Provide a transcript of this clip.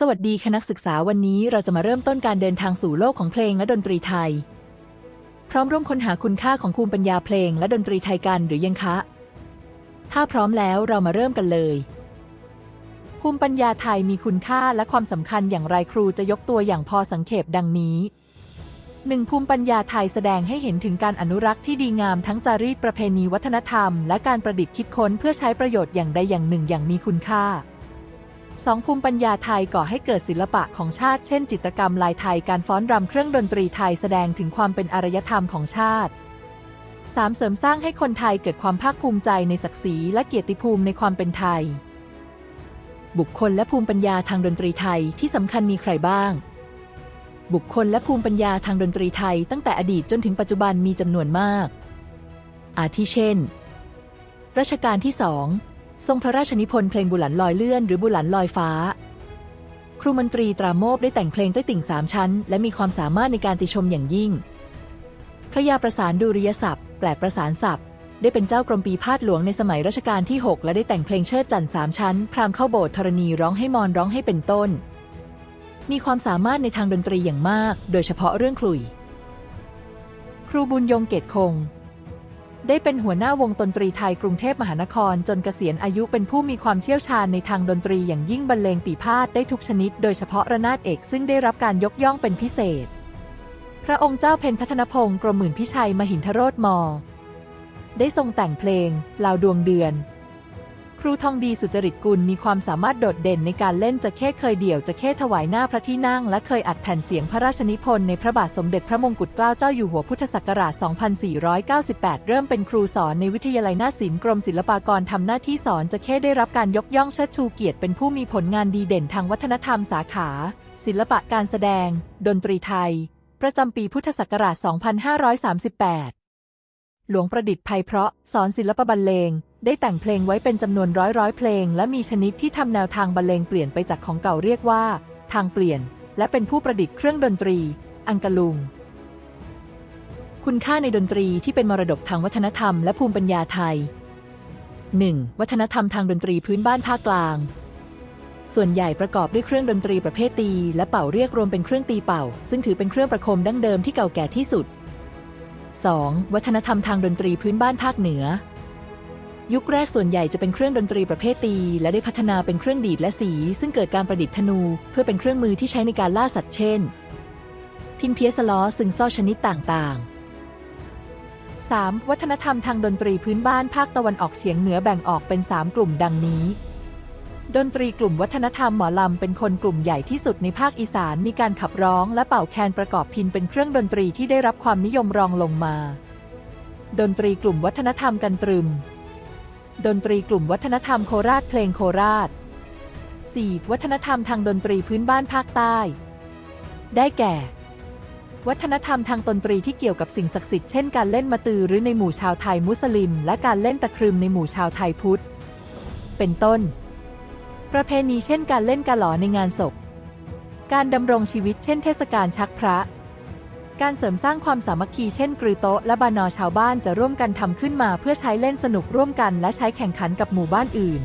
สวัสดีคณะศึกษาวันนี้เราจะมาเริ่มต้นการเดินทางสู่โลกของเพลงและดนตรีไทย พร้อมร่วมค้นหาคุณค่าของภูมิปัญญาเพลงและดนตรีไทยกันหรือยังคะ ถ้าพร้อมแล้วเรามาเริ่มกันเลย ภูมิปัญญาไทยมีคุณค่าและความสำคัญอย่างไรครูจะยกตัวอย่างพอสังเขปดังนี้หนึ่งภูมิปัญญาไทยแสดงให้เห็นถึงการอนุรักษ์ที่ดีงามทั้งจารีตประเพณีวัฒนธรรม และการประดิษฐ์คิดค้นเพื่อใช้ประโยชน์อย่างใดอย่างหนึ่งอย่างมีคุณค่า สองภูมิปัญญาไทยก่อให้เกิดศิลปะของชาติ เช่น จิตรกรรมลายไทย การฟ้อนรำเครื่องดนตรีไทยแสดงถึงความเป็นอารยธรรมของชาติ 3. เสริมสร้างให้คนไทยเกิดความภาคภูมิใจในศักดิ์ศรีและเกียรติภูมิในความเป็นไทย บุคคลและภูมิปัญญาทางดนตรีไทยที่สำคัญมีใครบ้าง บุคคลและภูมิปัญญาทางดนตรีไทย ตั้งแต่อดีตจนถึงปัจจุบันมีจำนวนมาก อาทิเช่นรัชกาลที่สอง ทรงพระราชนิพนธ์เพลงบุหลันลอยเลื่อนหรือบุหลันลอยฟ้า ครูมนตรีตราโมบได้แต่งเพลงใต้ติ่งสามชั้น และมีความสามารถในการติชมอย่างยิ่ง พระยาประสานดุริยศัพท์ แปลกประสานศัพท์ ได้เป็นเจ้ากรมปีพาดหลวงในสมัยรัชกาลที่ 6 และได้แต่งเพลงเชิดจันทร์สามชั้น พรามเข้าโบสถ์ธรณีร้องให้มอนร้องให้เป็นต้น มีความสามารถในทางดนตรีอย่างมาก โดยเฉพาะเรื่องขลุ่ยครูบุญยงเกตคง ได้เป็นหัวหน้าวงดนตรีไทยกรุงเทพมหานครจนเกษียณอายุเป็นผู้มีความเชี่ยวชาญในทางดนตรีอย่างยิ่งบรรเลงปีพาดได้ทุกชนิด โดยเฉพาะระนาดเอกซึ่งได้รับการยกย่องเป็นพิเศษ พระองค์เจ้าเพ็ญพัฒนพงศ์กรมหมื่นพิชัยมหินทโรธมอ ได้ทรงแต่งเพลงลาวดวงเดือน รูทองดีสุจริตกุลมีความสามารถโดดเด่นในการเล่นจะเข้เคยเดี่ยวจะเข้ถวายหน้าพระที่นั่ง และเคยอัดแผ่นเสียงพระราชนิพนธ์ในพระบาทสมเด็จพระมงกุฎเกล้าเจ้าอยู่หัวพุทธศักราช 2498 เริ่มเป็นครูสอนในวิทยาลัยหน้าศิลป์กรมศิลปากรทำหน้าที่สอนจะเข้ได้รับการยกย่องเชิดชูเกียรติเป็นผู้มีผลงานดีเด่นทางวัฒนธรรมสาขา ศิลปะการแสดง ดนตรีไทย ประจำปีพุทธศักราช 2538 หลวงประดิษฐ์ไพเราะสอนศิลปบรรเลง ได้แต่งเพลงไว้เป็นจำนวนร้อยร้อยเพลง และมีชนิดที่ทำแนวทางบรรเลงเปลี่ยนไปจากของเก่าเรียกว่า ทางเปลี่ยน และเป็นผู้ประดิษฐ์เครื่องดนตรี อังกะลุง คุณค่าในดนตรีที่เป็นมรดกทางวัฒนธรรมและภูมิปัญญาไทย 1. วัฒนธรรมทางดนตรีพื้นบ้านภาคกลาง ส่วนใหญ่ประกอบด้วยเครื่องดนตรีประเภทตี และเป่าเรียกรวมเป็นเครื่องตีเป่า ซึ่งถือเป็นเครื่องประคมดั้งเดิมที่เก่าแก่ที่สุด 2. วัฒนธรรมทางดนตรีพื้นบ้านภาคเหนือ ยุคแรกส่วนใหญ่จะเป็นเครื่องดนตรีประเภทตี และได้พัฒนาเป็นเครื่องดีดและสี ซึ่งเกิดการประดิษฐ์ธนู เพื่อเป็นเครื่องมือที่ใช้ในการล่าสัตว์เช่น พินเพียสล้อซึ่งซ่อชนิดต่างๆ 3. วัฒนธรรมทางดนตรีพื้นบ้านภาคตะวันออกเฉียงเหนือแบ่งออกเป็น 3 กลุ่มดังนี้ ดนตรีกลุ่มวัฒนธรรมหมอลำเป็นคนกลุ่มใหญ่ที่สุดในภาคอีสานมีการขับร้องและเป่าแคนประกอบพินเป็นเครื่องดนตรีที่ได้รับความนิยมรองลงมา ดนตรีกลุ่มวัฒนธรรมกันตรึม ดนตรีกลุ่มวัฒนธรรมโคราชเพลงโคราช 4. วัฒนธรรมทางดนตรีพื้นบ้านภาคใต้ ได้แก่ วัฒนธรรมทางดนตรีที่เกี่ยวกับสิ่งศักดิ์สิทธิ์เช่นการเล่นมะตือหรือในหมู่ชาวไทยมุสลิม และการเล่นตะครึมในหมู่ชาวไทยพุทธ เป็นต้น ประเพณีเช่นการเล่นกะหลอในงานศพ การดำรงชีวิตเช่นเทศกาลชักพระ การเสริมสร้างความสามัคคีเช่นกรือโต๊ะและบานอชาวบ้านจะร่วมกันทำขึ้นมาเพื่อใช้เล่นสนุกร่วมกันและใช้แข่งขันกับหมู่บ้านอื่น